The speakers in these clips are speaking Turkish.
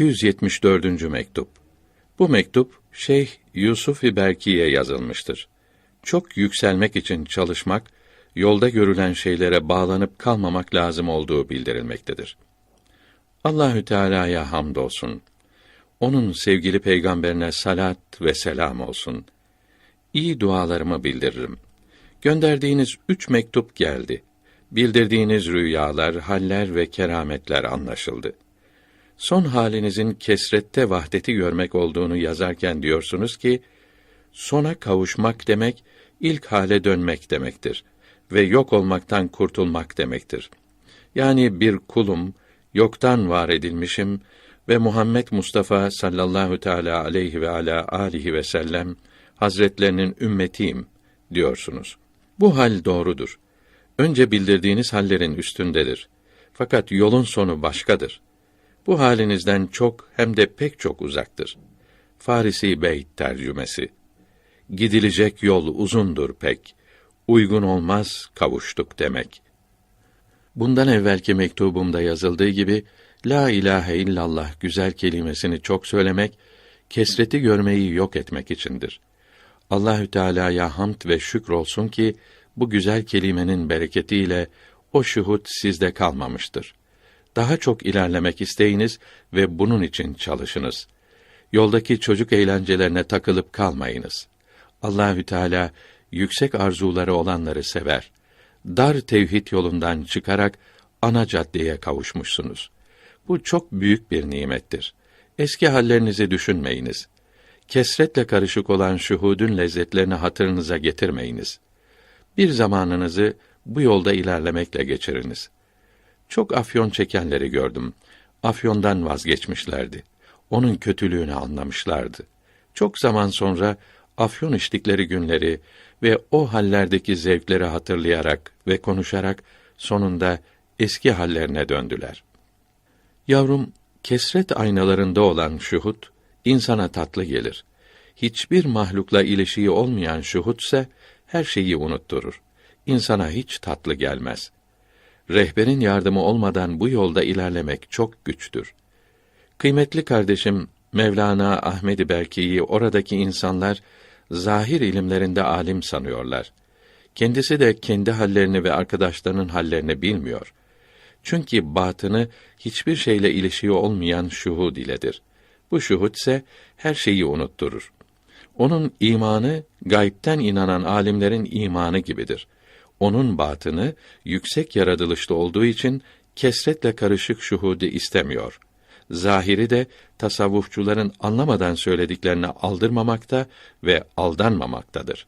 274. mektup. Bu mektup Şeyh Yusuf-i Berki'ye yazılmıştır. Çok yükselmek için çalışmak, yolda görülen şeylere bağlanıp kalmamak lazım olduğu bildirilmektedir. Allahü Teala'ya hamdolsun. Onun sevgili peygamberine salat ve selam olsun. İyi dualarımı bildiririm. Gönderdiğiniz üç mektup geldi. Bildirdiğiniz rüyalar, haller ve kerametler anlaşıldı. Son halinizin kesrette vahdeti görmek olduğunu yazarken diyorsunuz ki, sona kavuşmak demek, ilk hale dönmek demektir ve yok olmaktan kurtulmak demektir. Yani bir kulum, yoktan var edilmişim ve Muhammed Mustafa sallallahu teala aleyhi ve ala alihi ve sellem hazretlerinin ümmetiyim diyorsunuz. Bu hal doğrudur. Önce bildirdiğiniz hallerin üstündedir. Fakat yolun sonu başkadır. Bu halinizden çok hem de pek çok uzaktır. Farisi Beyt tercümesi. Gidilecek yol uzundur pek. Uygun olmaz kavuştuk demek. Bundan evvelki mektubumda yazıldığı gibi la ilahe illallah güzel kelimesini çok söylemek kesreti görmeyi yok etmek içindir. Allahü Teala'ya hamd ve şükür olsun ki bu güzel kelimenin bereketiyle o şuhut sizde kalmamıştır. Daha çok ilerlemek isteyiniz ve bunun için çalışınız. Yoldaki çocuk eğlencelerine takılıp kalmayınız. Allahü Teala yüksek arzuları olanları sever. Dar tevhid yolundan çıkarak ana caddeye kavuşmuşsunuz. Bu çok büyük bir nimettir. Eski hallerinizi düşünmeyiniz. Kesretle karışık olan şuhudun lezzetlerini hatırınıza getirmeyiniz. Bir zamanınızı bu yolda ilerlemekle geçiriniz. Çok afyon çekenleri gördüm. Afyondan vazgeçmişlerdi. Onun kötülüğünü anlamışlardı. Çok zaman sonra afyon içtikleri günleri ve o hallerdeki zevkleri hatırlayarak ve konuşarak sonunda eski hallerine döndüler. Yavrum, kesret aynalarında olan şuhut insana tatlı gelir. Hiçbir mahlukla ilişiği olmayan şuhutse her şeyi unutturur. İnsana hiç tatlı gelmez. Rehberin yardımı olmadan bu yolda ilerlemek çok güçtür. Kıymetli kardeşim Mevlana Ahmedi Berki'yi oradaki insanlar zahir ilimlerinde alim sanıyorlar. Kendisi de kendi hallerini ve arkadaşlarının hallerini bilmiyor. Çünkü batını hiçbir şeyle ilişiği olmayan şuhud iledir. Bu şuhud ise her şeyi unutturur. Onun imanı gaybten inanan alimlerin imanı gibidir. Onun batını yüksek yaratılışta olduğu için kesretle karışık şuhudu istemiyor. Zahiri de tasavvufçuların anlamadan söylediklerini aldırmamakta ve aldanmamaktadır.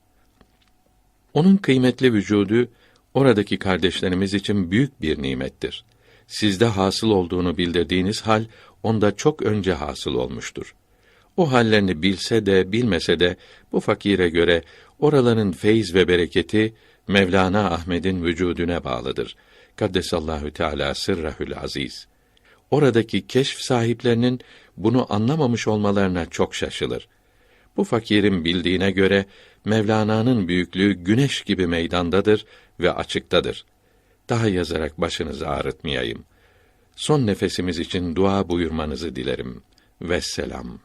Onun kıymetli vücudu oradaki kardeşlerimiz için büyük bir nimettir. Sizde hasıl olduğunu bildirdiğiniz hal onda çok önce hasıl olmuştur. O hallerini bilse de bilmese de bu fakire göre oraların feyz ve bereketi Mevlana Ahmed'in vücuduna bağlıdır. Kaddesallahu Teala sırrahül aziz. Oradaki keşf sahiplerinin bunu anlamamış olmalarına çok şaşılır. Bu fakirin bildiğine göre Mevlana'nın büyüklüğü güneş gibi meydandadır ve açıktadır. Daha yazarak başınızı ağrıtmayayım. Son nefesimiz için dua buyurmanızı dilerim. Vesselam.